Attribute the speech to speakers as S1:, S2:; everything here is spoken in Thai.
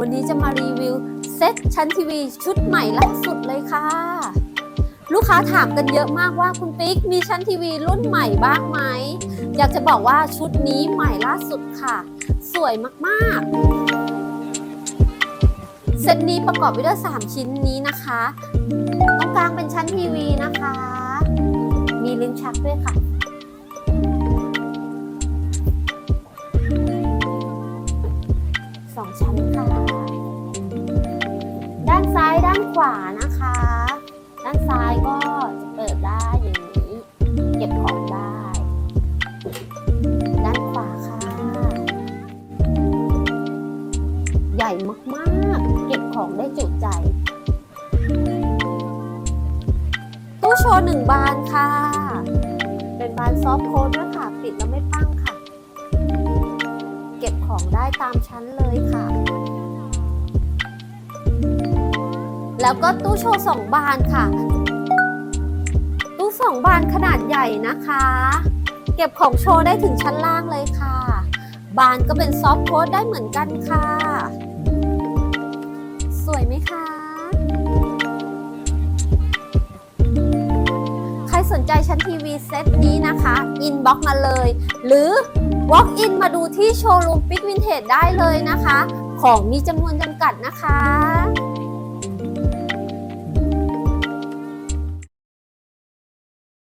S1: วันนี้จะมารีวิวเซ็ตชั้นทีวีชุดใหม่ล่าสุดเลยค่ะ ลูกค้าถามกันเยอะมากว่าคุณปิ๊กมีชั้นทีวีรุ่นใหม่บ้างไหม อยากจะบอกว่าชุดนี้ใหม่ล่าสุดค่ะ สวยมากๆ เซตนี้ประกอบไปด้วย 3 ชิ้นนี้นะคะตรงกลางเป็นชั้นทีวีนะคะ มีลิ้นชักด้วยค่ะสองชั้นค่ะ ด้านขวานะคะ ด้านซ้ายก็จะเปิดได้อย่างนี้ เก็บของได้ ด้านขวาค่ะ ใหญ่มากๆ เก็บของได้จุใจ ตู้โชว์หนึ่งบานค่ะ เป็นบานซอฟต์โค้ดด้วยค่ะ ปิดแล้วไม่ปั้งค่ะ เก็บของได้ตามชั้นเลยค่ะ แล้วก็ตู้โชว์สองบานค่ะ ตู้สองบานขนาดใหญ่นะคะ เก็บของโชว์ได้ถึงชั้นล่างเลยค่ะ บานก็เป็นซอฟต์โค้ดได้เหมือนกันค่ะ สวยไหมคะ ใครสนใจชั้นทีวีเซตนี้นะคะอินบ็อกมาเลย หรือ Walk in มาดูที่โชว์รูมปิกวินเทจได้เลยนะคะ ของมีจำนวนจำกัดนะคะ